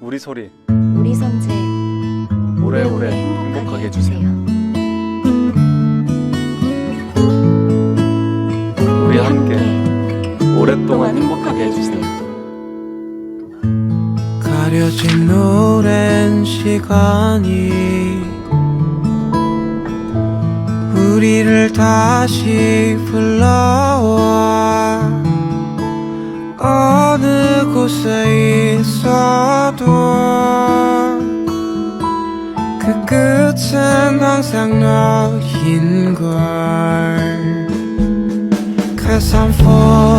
우리 소리 우리 선재 오래오래 행복하게 해주세요. 우리 함께 오랫동안 행복하게 해주세요. 가려진 오랜 시간이 우리를 다시 불러와 끝은 항상 너인걸 Cause I'm falling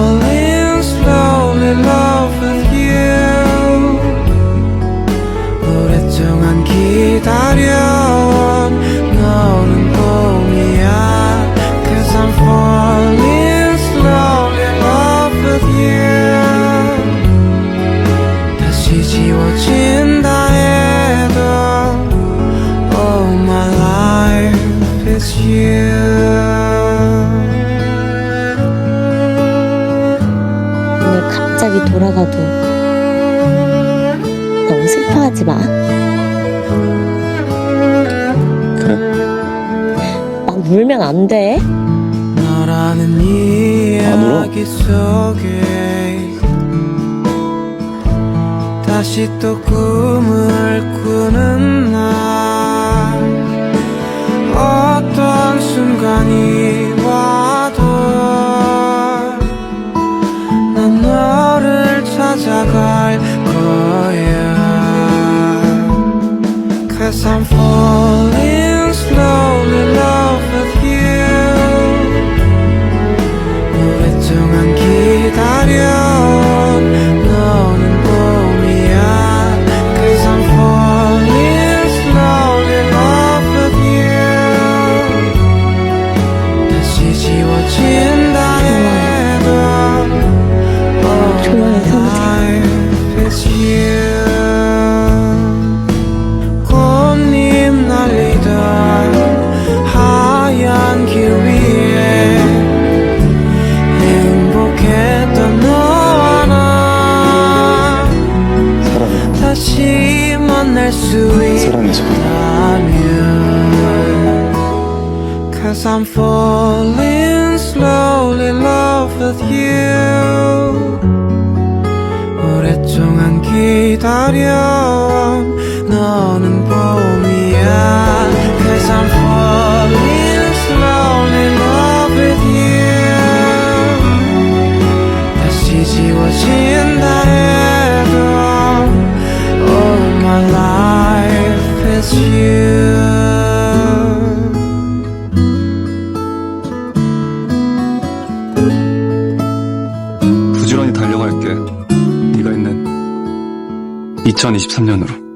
갑자기 돌아가도 너무 슬퍼하지 마. 그래 막 울면 안 돼. 너라는 울어? 이야기 속에 다시 또 꿈을 꾸는 날 찾아갈 거야 Cause I'm falling 다시 만날 수 사랑해줘. 있다면 Cause I'm falling slowly in love with you 오랫동안 기다려 부지런히 달려갈게. 네가 있는 2023년으로